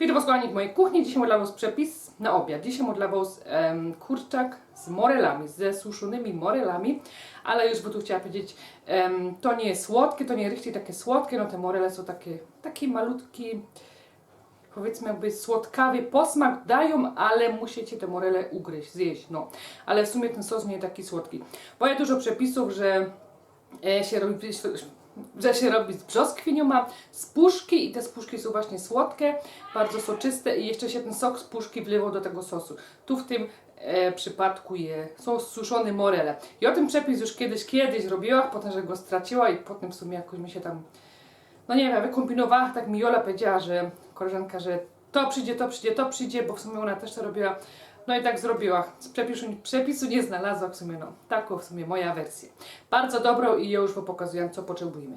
Witam Was kochani w mojej kuchni. Dzisiaj mam dla Was przepis na obiad. Dzisiaj mam dla Was em, kurczak z morelami, ze suszonymi morelami, ale już bo tu chciała powiedzieć, em, to nie jest słodkie, to nie richtig takie słodkie, no te morele są takie, takie malutki, powiedzmy jakby słodkawy posmak dają, ale musicie te morele ugryźć, zjeść, no. Ale w sumie ten sos nie jest taki słodki. Bo ja dużo przepisów, że e, się robi, że się robi z brzoskwinią, ma z puszki i te puszki są właśnie słodkie, bardzo soczyste i jeszcze się ten sok z puszki wlewał do tego sosu. Tu w tym e, przypadku je, są suszone morele. I o tym przepis już kiedyś, kiedyś robiła, potem, że go straciła i potem w sumie jakoś mi się tam no nie wiem, wykombinowała, tak mi Jola powiedziała, że koleżanka, że to przyjdzie, to przyjdzie, to przyjdzie, bo w sumie ona też to robiła. No i tak zrobiła. Przepisu, przepisu nie znalazła w sumie, no. Taką w sumie moja wersja. Bardzo dobrą i ja już Wam pokazuję, co potrzebujemy.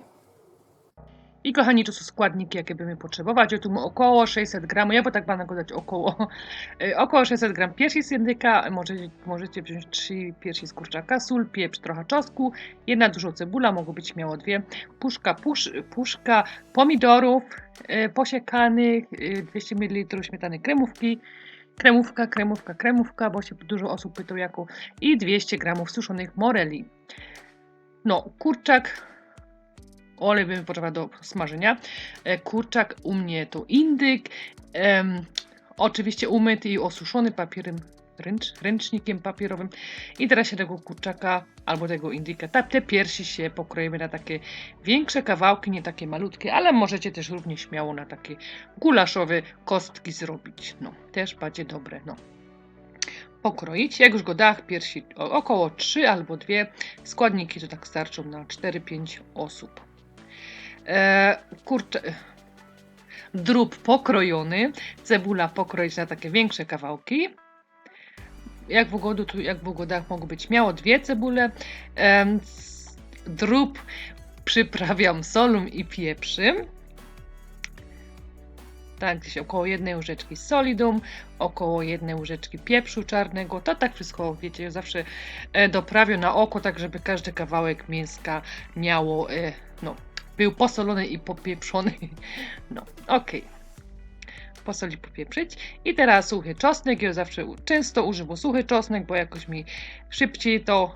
I kochani, to są składniki, jakie będziemy potrzebować. Ja tu około 600 gramów, ja bo tak będę go dać około, y, około 600 gram piersi z języka, możecie, możecie wziąć 3 piersi z kurczaka, sól, pieprz, trochę czosnku, jedna dużo cebula, mogą być śmiało dwie, puszka, pusz, puszka pomidorów y, posiekanych, y, 200 ml śmietany kremówki, kremówka, kremówka, kremówka, bo się dużo osób pytał jaką, i 200 gramów suszonych moreli. No, kurczak olej bym potrzeba do smażenia. E, Kurczak u mnie to indyk. Oczywiście umyty i osuszony papierem, ręcz, ręcznikiem papierowym. I teraz się tego kurczaka albo tego indyka, ta, te piersi się pokroimy na takie większe kawałki, nie takie malutkie, ale możecie też równie śmiało na takie gulaszowe kostki zrobić. No, też będzie dobre, no. Pokroić, jak już go dach, piersi około 3 albo 2 składniki, to tak starczą na 4-5 osób. E, kurczę. Drób pokrojony, cebula pokroić na takie większe kawałki. Jak w ugodu, tu jak w ugodach mogą być miało dwie cebule. Em, drób przyprawiam solą i pieprzem. Tak, gdzieś około jednej łyżeczki soli dom, około jednej łyżeczki pieprzu czarnego. To tak wszystko, wiecie, ja zawsze e, doprawię na oko, tak żeby każdy kawałek mięska miało, e, no, był posolony i popieprzony. No, okej. Posolić, popieprzyć. I teraz suchy czosnek. Ja zawsze często używam suchy czosnek, bo jakoś mi szybciej to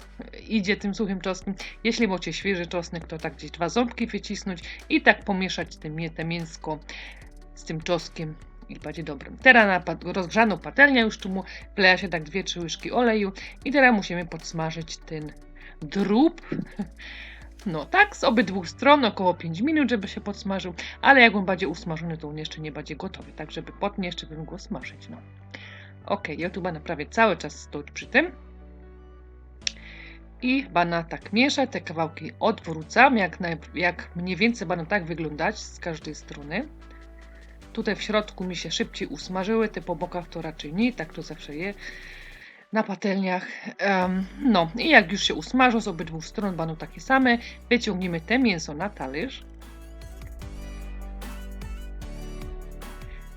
idzie tym suchym czosnkiem. Jeśli macie świeży czosnek, to tak gdzieś dwa ząbki wycisnąć i tak pomieszać mie- te mięsko z tym czosnkiem i będzie dobrym. Teraz na rozgrzaną patelnię już tu mu wleja się tak 2-3 łyżki oleju i teraz musimy podsmażyć ten drób. No tak, z obydwu stron około 5 minut, żeby się podsmażył, ale jak on będzie usmażony, to on jeszcze nie będzie gotowy, tak żeby potem jeszcze bym go smażyć, no. Ok, ja tu będę prawie cały czas stać przy tym. I będę tak mieszać, te kawałki odwrócam, jak, naj, jak mniej więcej będą tak wyglądać z każdej strony. Tutaj w środku mi się szybciej usmażyły, te po bokach to raczej nie, tak to zawsze je na patelniach. No i jak już się usmażą z obydwu stron, będą takie same, wyciągniemy te mięso na talerz.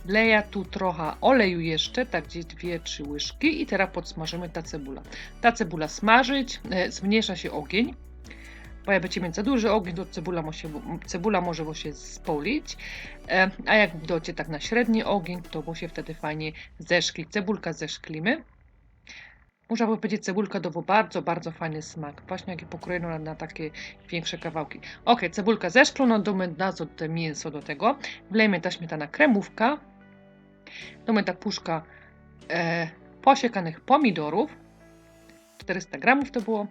Wleję tu trochę oleju jeszcze, tak gdzieś 2-3 łyżki i teraz podsmażymy ta cebula. Ta cebula smażyć, e, zmniejsza się ogień, bo jak mieć za duży ogień, to cebula, mo się, cebula może się spolić, e, a jak docie tak na średni ogień, to bo się wtedy fajnie zeszkli. Cebulka zeszklimy. Muszę powiedzieć, cebulka dawa bardzo, bardzo fajny smak. Właśnie jak je pokrojono na, na takie większe kawałki. Ok, cebulka zeszklona, damy na to te mięso do tego. Wlejmy ta śmietana kremówka. Damy ta puszka e, posiekanych pomidorów. 400 gramów to było.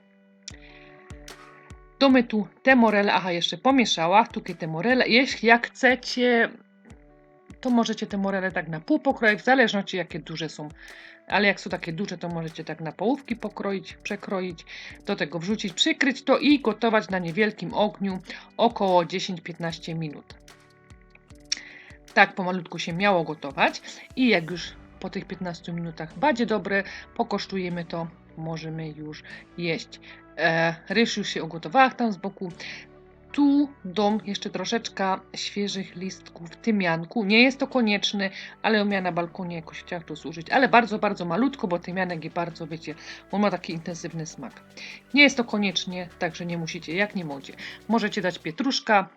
Damy tu te morele, aha, jeszcze pomieszała, tutaj te morele. Jeśli jak chcecie, to możecie te morele tak na pół pokroić, w zależności jakie duże są. Ale jak są takie duże, to możecie tak na połówki pokroić, przekroić, do tego wrzucić, przykryć to i gotować na niewielkim ogniu około 10-15 minut. Tak pomalutku się miało gotować i jak już po tych 15 minutach będzie dobre, pokosztujemy to, możemy już jeść. E, ryż już się ugotowała tam z boku. Tu dom jeszcze troszeczkę świeżych listków tymianku. Nie jest to konieczne, ale mnie na balkonie jakoś chciałam to zużyć. Ale bardzo, bardzo malutko, bo tymianek jest bardzo, wiecie, on ma taki intensywny smak. Nie jest to koniecznie, także nie musicie, jak nie modzie. Możecie dać pietruszka,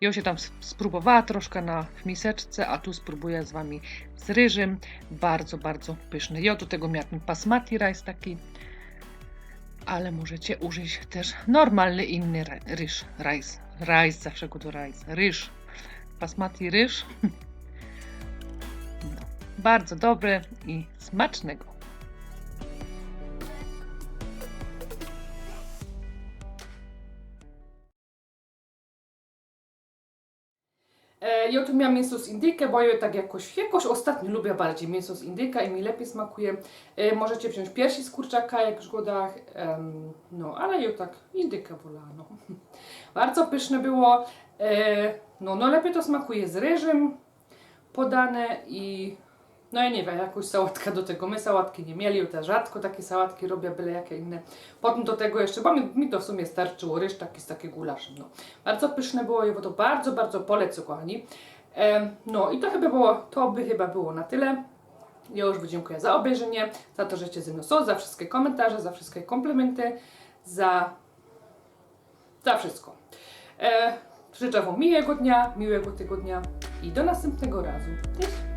Ja się tam spróbowała troszkę na w miseczce, a tu spróbuję z Wami z ryżem. Bardzo, bardzo pyszny. Ja do tego miałam ten basmati rice taki, ale możecie użyć też normalny inny ry- ryż, rice, rice, zawsze go do rice, ryż, basmati ryż. No, bardzo dobre i smacznego. Ja tu miałam mięso z indyjkę, bo ja tak jakoś, jakoś ostatnio lubię bardziej mięso z indyjka i mi lepiej smakuje. E, możecie wziąć piersi z kurczaka, jak da, em, no ale ja tak indykę wolałam. No. Bardzo pyszne było, e, no, no lepiej to smakuje z ryżem podane i no ja nie wiem, jakąś sałatkę do tego. My sałatki nie mieli, też rzadko takie sałatki robię, byle jakie inne. Potem do tego jeszcze, bo mi, mi to w sumie starczyło, ryż taki z takim gulaszem. No. Bardzo pyszne było, ja to bardzo, bardzo polecę, kochani. Em, no i to chyba było, to by chyba było na tyle. Ja już Wam dziękuję za obejrzenie, za to, żeście ze mną są, za wszystkie komentarze, za wszystkie komplementy, za, za wszystko. E, życzę Wam miłego dnia, miłego tygodnia i do następnego razu. Cześć!